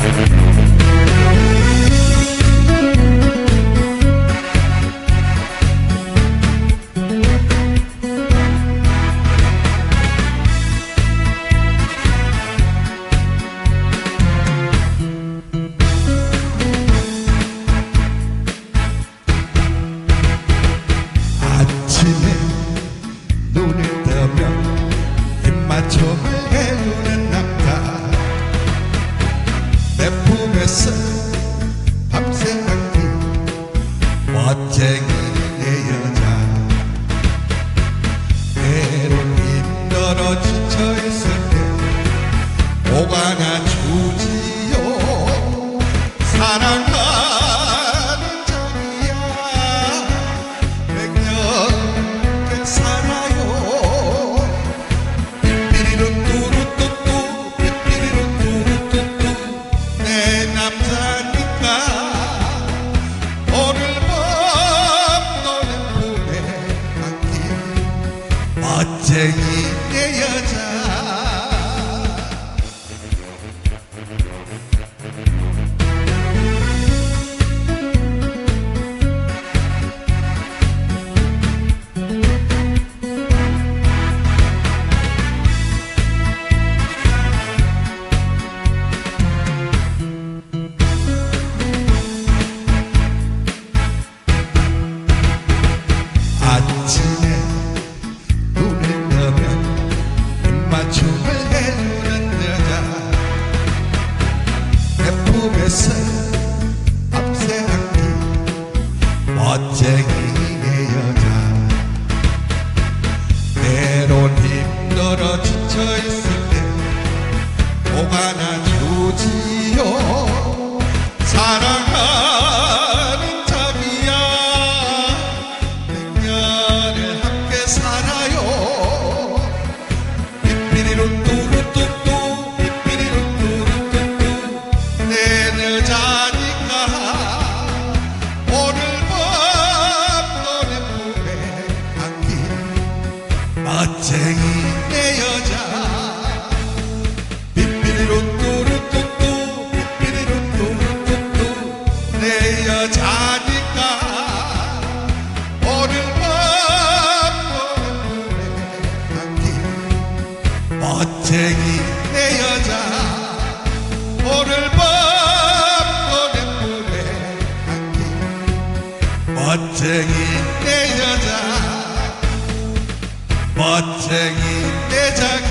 아 힘들어 지쳐 있을 때 오가나 주지요? 사랑하는 자기야. 백년 살아요? 삐삐리루 뚜루뚜뚜 삐삐리루 뚜루뚜뚜 내 남자니까. 오늘 밤 너의 품에 안긴 멋쟁이 내 멋쟁이 내 여자 때론 힘들어 지쳐있을 때 오가나 주지요? 사랑하는 자기야. 백년을 함께 살아요. 삐삐리루 뚜루뚜뚜 멋쟁이 내 여자. 삐삐리루 뚜루뚜뚜 내 여자니까. 오늘 밤 품에 안긴 멋쟁이 내 여자 내 여자 멋쟁이 내 자기